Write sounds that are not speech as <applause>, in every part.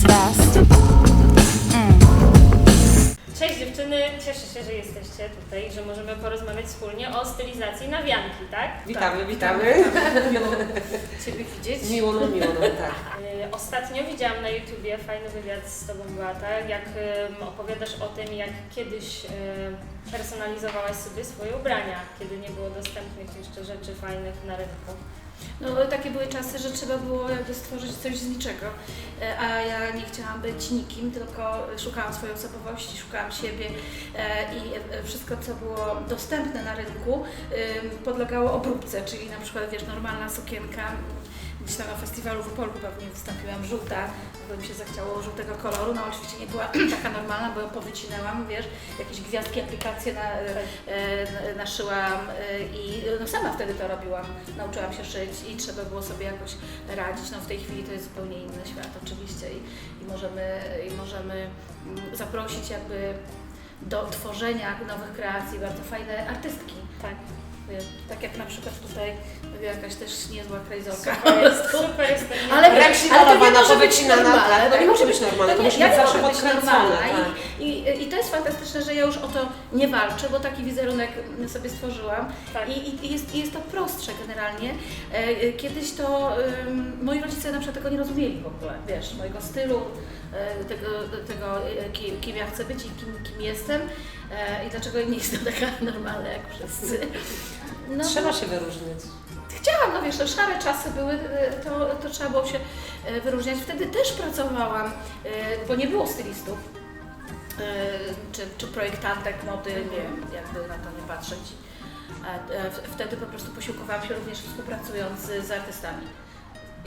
fast. Cześć dziewczyny, cieszę się, że jesteście tutaj, że możemy porozmawiać wspólnie o stylizacji na wianki, tak? Witamy, witamy. Miło Ciebie widzieć. Miło nam, miło nam, tak. <laughs> Y, Ostatnio widziałam na YouTubie fajny wywiad z Tobą, Beata, jak ym, opowiadasz o tym, jak kiedyś ym, personalizowałaś sobie swoje ubrania, kiedy nie było dostępnych jeszcze rzeczy fajnych na rynku. No takie były czasy, że trzeba było jakby stworzyć coś z niczego, E, a ja nie chciałam być nikim, tylko szukałam swojej osobowości, szukałam siebie e, i e, wszystko, co było dostępne na rynku, podlegało obróbce, czyli na przykład, wiesz, normalna sukienka, gdzieś tam na festiwalu w Opolu pewnie wystąpiłam żółta, bo mi się zachciało żółtego koloru, no oczywiście nie była <clears throat> taka normalna, bo ją powycinałam, wiesz, jakieś gwiazdki, aplikacje na, e, naszyłam e, i no sama wtedy to robiłam, nauczyłam się szyć i trzeba było sobie jakoś radzić, no w tej chwili to jest zupełnie inny świat oczywiście i, i możemy, i możemy mm, zaprosić jakby do tworzenia nowych kreacji bardzo fajne artystki. Tak. Tak jak na przykład tutaj jakaś też niezła krajzolka. Super jest, super jest Ale, ale to nie może być normalne. no nie może być normalne, to nie- musi być zawsze podkręcone, normalna. tak. I, i, to jest fantastyczne, że ja już o to nie walczę, bo taki wizerunek sobie stworzyłam. Tak. I, i, jest, jest to prostsze generalnie. E, e, Kiedyś to ym, moi rodzice na przykład tego nie rozumieli w ogóle, wiesz, mojego stylu, e, tego, tego kim, kim ja chcę być i kim, kim jestem i dlaczego nie jestem <laughs> taka normalna jak wszyscy. No, Trzeba się wyróżnić. Chciałam, no wiesz, to szare czasy były, to, to trzeba było się wyróżniać. Wtedy też pracowałam, bo nie było stylistów, czy, czy projektantek mody, nie wiem, jakby na to nie patrzeć. E, Wtedy po prostu posiłkowałam się również współpracując z, artystami.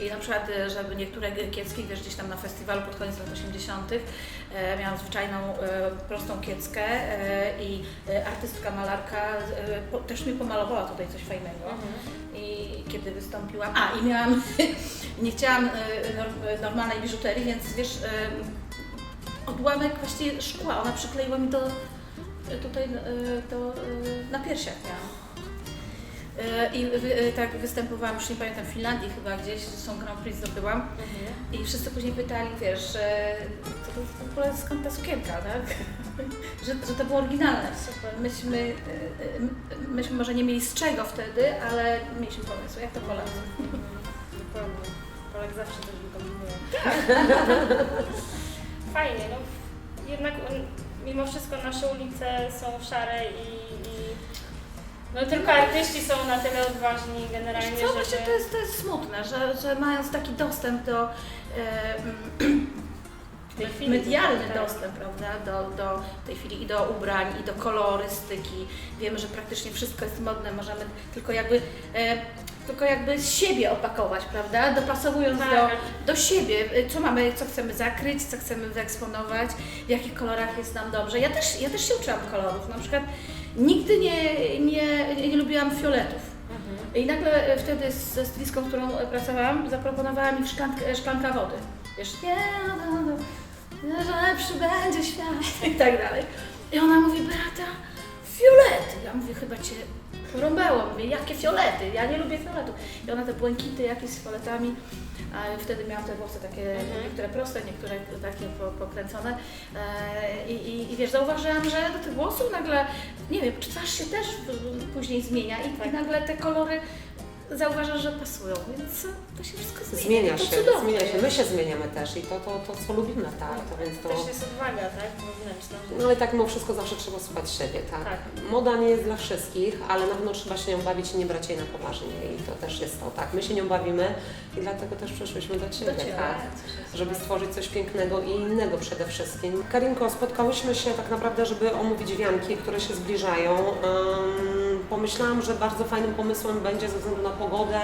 I na przykład, e, żeby niektóre kiecki, wiesz, gdzieś tam na festiwalu pod koniec lat 80. E, miałam zwyczajną, prostą kieckę i artystka, malarka też mi pomalowała tutaj coś fajnego. Mhm. I kiedy wystąpiłam, a i miałam, <laughs> nie chciałam norm- normalnej biżuterii, więc wiesz, odłamek właściwie szkła, ona przykleiła mi do, tutaj e, do, e, na piersiach miałam. E, I e, tak występowałam, już nie pamiętam, w Finlandii chyba gdzieś, są Grand Prix zdobyłam. Mhm. I wszyscy później pytali, wiesz, że to, to w ogóle skąd ta sukienka, tak? <laughs> że, że to było oryginalne. Super. Myśmy, myśmy może nie mieli z czego wtedy, ale mieliśmy pomysł, jak to Polacy. Mhm. Dokładnie. Polek zawsze coś wykombinuje. <laughs> <laughs> Fajnie, no. Jednak mm, mimo wszystko nasze ulice są szare i, i no tylko artyści są na tyle odważni generalnie, Wiesz co, to jest, to jest smutne, że, że mając taki dostęp do, e, mm, tej medialny tak. dostęp, prawda, do, do tej chwili i do ubrań, i do kolorystyki. Wiemy, że praktycznie wszystko jest modne, możemy tylko jakby, e, tylko jakby z siebie opakować, prawda, dopasowując Tak. do, do siebie, e, co mamy, co chcemy zakryć, co chcemy wyeksponować, w jakich kolorach jest nam dobrze. Ja też, ja też się uczyłam kolorów, na przykład nigdy nie, nie, nie, lubiłam fioletów. Mhm. I nagle e, wtedy ze stylistką, którą e, pracowałam, zaproponowała mi szklankę, szklanka wody. Wiesz, nie, no, no, no, no, że lepszy będzie świat <laughs> i tak dalej. I ona mówi, Beata, fiolety. Ja mówię, chyba cię porąbało. Mówię, jakie fiolety? Ja nie lubię fioletów. I ona te błękity jakieś z fioletami, a wtedy miałam te włosy takie, Mhm. niektóre proste, niektóre takie po, pokręcone. E, I, i, I wiesz, zauważyłam, że do tych włosów nagle, nie wiem, czy twarz się też później zmienia i, i nagle te kolory zauważasz, że pasują, więc to się wszystko zmienia. Zmienia to się, zmienia się. jest. My się zmieniamy też i to, to, to co lubimy, tak. To, więc to... Też jest odwaga, tak? Wewnętrzna. No ale tak mimo wszystko zawsze trzeba słuchać siebie, tak? Tak. Moda nie jest dla wszystkich, ale na pewno trzeba się nią bawić i nie brać jej na poważnie i to też jest to, tak? My się nią bawimy i dlatego też przyszłyśmy do Ciebie, Do Ciebie, tak? Żeby stworzyć coś pięknego i innego przede wszystkim. Karinko, spotkałyśmy się tak naprawdę, żeby omówić wianki, które się zbliżają. Ym, pomyślałam, że bardzo fajnym pomysłem będzie ze względu na pogodę,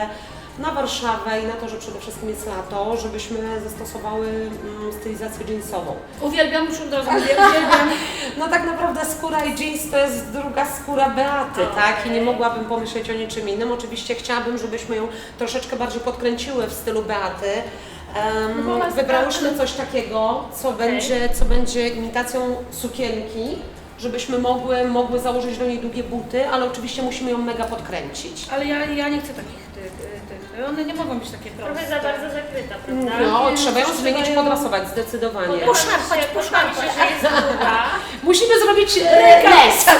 na Warszawę i na to, że przede wszystkim jest lato, żebyśmy zastosowały mm, stylizację jeansową. Uwielbiam, już od razu mówię, uwielbiam. <laughs> No tak naprawdę skóra i jeans to jest druga skóra Beaty, O, tak? I nie mogłabym pomyśleć o niczym innym. Oczywiście chciałabym, żebyśmy ją troszeczkę bardziej podkręciły w stylu Beaty. Em, No bo ona jest wybrałyśmy coś takiego, co, będzie, co będzie imitacją sukienki, żebyśmy mogły, mogły założyć do niej długie buty, ale oczywiście musimy ją mega podkręcić. Ale ja, ja nie chcę takich tych, tych. One nie mogą być takie proste. Trochę za bardzo zakryta, prawda? No, nie, trzeba ją zmienić, ją- podrasować zdecydowanie. Poszarpać, poszarpać. że jest długa. <laughs> Musimy zrobić e, les. <laughs>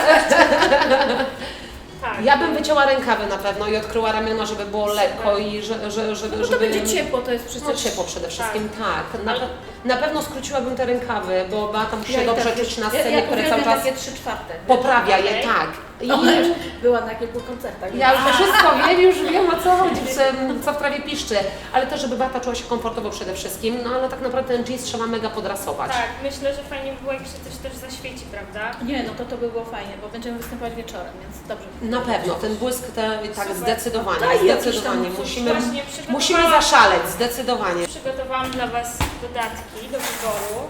Tak. Ja bym wycięła rękawy na pewno i odkryła ramiona, żeby było lekko i że, że, żeby, No to żeby... będzie ciepło, to jest No przecież... ciepło przede wszystkim, tak. Na, Ale- na pewno skróciłabym te rękawy, bo Beata musi się i dobrze tak- czuć na ja- scenie, ja które cały uwielbiam czas takie trzy czwarte. poprawia je, Okej. tak. I Ona już była na kilku koncertach. ja już wszystko <laughs> wiem, już wiem o co chodzi, co- co w trawie piszczy, ale też, żeby Beata czuła się komfortowo przede wszystkim, no ale tak naprawdę ten jeans trzeba mega podrasować. Tak, myślę, że fajnie by było, jak się coś też zaświeci, prawda? Nie, no to to by było fajnie, bo będziemy występować wieczorem, więc dobrze. Na pewno, ten błysk, te, tak Super. zdecydowanie, tam zdecydowanie. coś Musimy, Właśnie przygotowałam- musimy zaszaleć, zdecydowanie. Przygotowałam dla Was dodatki do wyboru.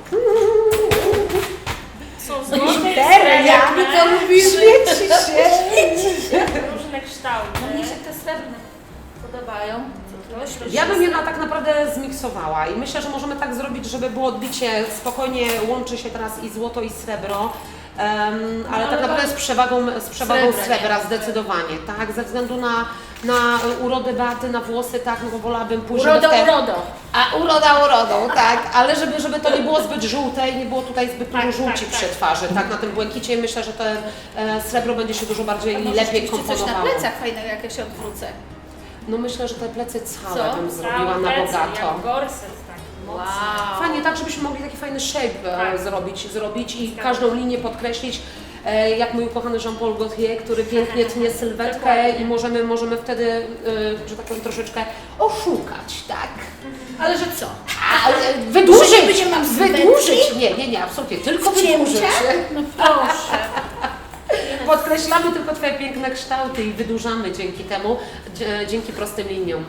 Są złote i Litery, jak my srebrne, lubimy! Świeci się! <laughs> różne kształty. No mnie się te srebrne podobają. To? Ja bym je na tak naprawdę zmiksowała i myślę, że możemy tak zrobić, żeby było odbicie spokojnie łączy się teraz i złoto i srebro. Em, ale No, tak naprawdę z przewagą, z przewagą Srebra, srebra, nie? zdecydowanie, tak? Ze względu na, na urodę Beaty, na włosy, tak, no bo wolałabym w te- urodą. A uroda urodą, tak, ale żeby, żeby to nie było zbyt żółte i nie było tutaj zbyt dużo Tak, żółci tak, przy tak. twarzy, tak, na tym błękicie myślę, że to e, srebro będzie się dużo bardziej i może lepiej rzeczywiście coś na komponowało. plecach fajnego, jak ja się odwrócę. No myślę, że te plecy całe Co? bym zrobiła na bogato. Jak gorset mocny. Fajnie, tak, żebyśmy mogli taki fajny shape e, Tak. zrobić, zrobić i każdą linię podkreślić, e, jak mój ukochany Jean-Paul Gaultier, który pięknie <laughs> tnie sylwetkę Dokładnie. i możemy, możemy wtedy, e, że tak powiem, troszeczkę oszukać, tak? Ale że co? A, wydłużyć! Mam? Wydłużyć! Nie, nie, nie, absolutnie, tylko wydłużyć. No proszę. <laughs> Podkreślamy tylko Twoje piękne kształty i wydłużamy dzięki temu, dzięki prostym liniom.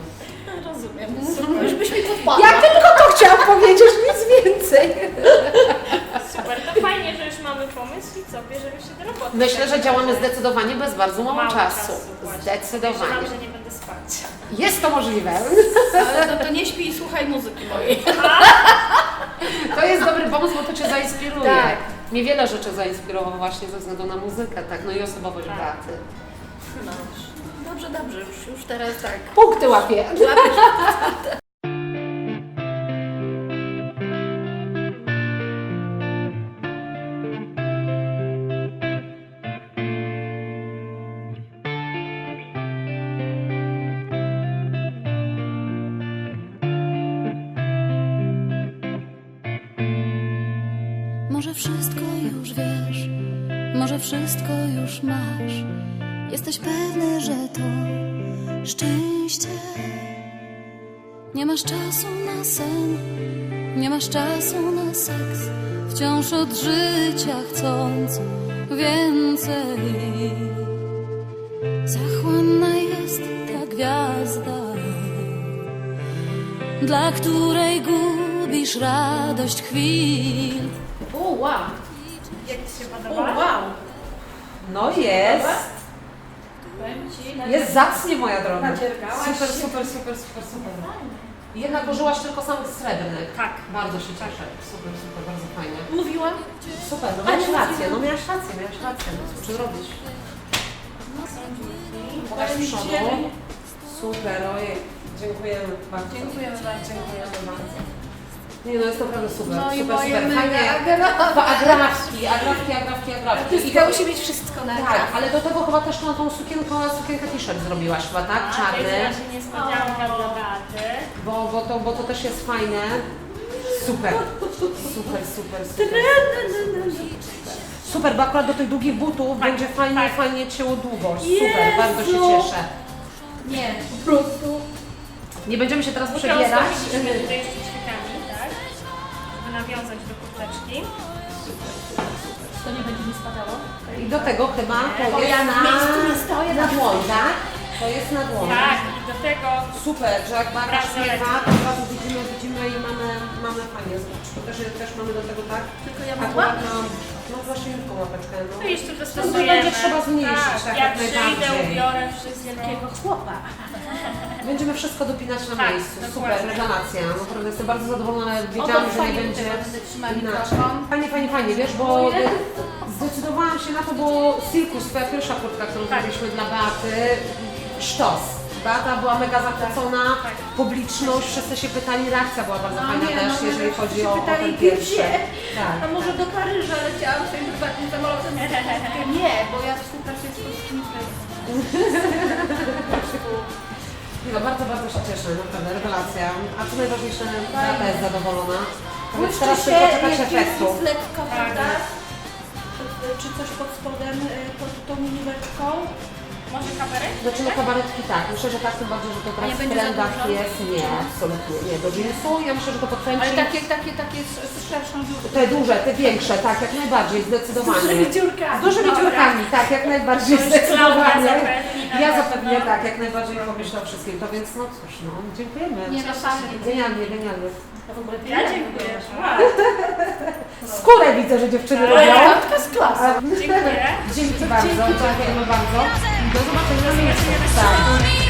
Rozumiem. Super. Już byś mi podpadła. Ja tylko to chciałam powiedzieć, nic więcej. Super, to fajnie, że już mamy pomysł i co, bierzemy się do roboty. Myślę, że działamy zdecydowanie bez bardzo mało, Mało czasu. właśnie. Zdecydowanie. Podejrzewam, że nie będę spać. Jest to możliwe. Ale no to nie śpi i słuchaj muzyki mojej. To jest dobry pomysł, bo to Cię zainspiruje. Tak. Mnie wiele rzeczy zainspirowało właśnie ze względu na muzykę, tak, no i osobowość Tak. Beaty. No. Dobrze, dobrze, już, już teraz tak. Punkty łapię. Łapiesz. Może wszystko już wiesz, może wszystko już masz. Jesteś pewny, że to szczęście. Nie masz czasu na sen, nie masz czasu na seks. Wciąż od życia chcąc więcej. Zachłanna jest ta gwiazda, dla której gubisz radość chwil. Wow. Jak Ci się O, podoba? wow. No jest. Powiem ci, Jest zacnie, moja droga. Super, się. super, super, super, super. Jednak użyłaś tylko samych srebrnych. Tak. Bardzo się cieszę. Super, super, bardzo fajnie. Mówiłam? Super, no miałaś rację, no miałaś rację, miałaś rację. No co zrobić? Pokaż Powiem przodu. Super, ojej. Dziękujemy bardzo. Dziękujemy bardzo. Dziękujemy bardzo. Nie no, jest naprawdę super, No i super, moje super. mega Fajnie. agrafki. Pa- Agrafki, agrafki, agrafki, agrafki. I Artystka to- musi mieć wszystko na Tak, agrafki. ale do tego chyba też tą, tą sukienkę, sukienkę t-shirt zrobiłaś chyba, tak? A, to Czarny. jest nasza niespodzianka dla Beaty. Bo, bo, to, bo to też jest fajne. Super. Super, super, super. Super, bo akurat do tych długich butów Tak, będzie fajnie, tak. fajnie cięło długość. Super, Jezu! bardzo się cieszę. Nie, po prostu. Nie będziemy się teraz Muszę przebierać. tutaj jeszcze tak? Żeby nawiązać do kurteczki. To nie będzie mi spadało? I do tego chyba jest ja na, w miejscu nie stoję na na dłoń, tak? To jest na dłoń. Tak, i do tego Super, że jak Bransoletki. śpiewa, to od razu widzimy, widzimy i mamy, mamy fajnie. Zobacz, to też, też mamy do tego tak. Tylko ja mam Akurat mam, no właśnie tylko łapeczkę. No. no jeszcze To dostosujemy. będzie trzeba zmniejszyć, tak, ja jak przyjdę, najbardziej. ubiorę wszystko. wielkiego chłopa. <laughs> Będziemy wszystko dopinać na Tak, miejscu. Super, rewelacja. Naprawdę jestem bardzo zadowolona. Wiedziałam, że nie fajnie będzie teraz będę trzymała inaczej. mikrofon. Fajnie, fajnie, fajnie, wiesz, bo Dziękuję. zdecydowałam się na to, bo Cirkus, twoja pierwsza kurtka, którą Tak. zrobiliśmy dla Beaty, sztos. Beata była mega zachwycona, Tak. publiczność, wszyscy się pytali, reakcja była bardzo No fajna nie, też, no, jeżeli chodzi się o, o pytali, ten pierwszy. Tak. A może do Paryża leciałam swoim prywatnym samolotem? Nie, bo ja współpracuję z polskimi. Nie No bardzo, bardzo się cieszę, naprawdę, rewelacja. A co najważniejsze, Beata jest zadowolona. Błyszczy teraz się, tylko czekać jest efektu. jest Tak. Czy coś pod spodem, y, pod tą miniweczką? Może kabarek? Znaczy no kabaretki tak, myślę, że tak, tym bardziej, że to teraz w trendach jest. Nie, absolutnie nie. Do jeansu ja myślę, że to podkręci. Ale takie, takie, takie z, szerszą dziurką. Te duże, te większe, tak, jak najbardziej, zdecydowanie. Z dużymi dziurkami. Z dużymi Dobra. dziurkami, tak, jak najbardziej, To zdecydowanie. Ja zapewnię tak, jak najbardziej pomyślę o wszystkim, to więc no cóż, no, dziękujemy. Nie no. Genialnie, genialnie. Ja dziękuję. Skórę widzę, że dziewczyny robią. Matka z klasy. A- Dziękuję. <laughs> Dzięki bardzo, dziękujemy bardzo. Do zobaczenia na miejscu. Co Tak.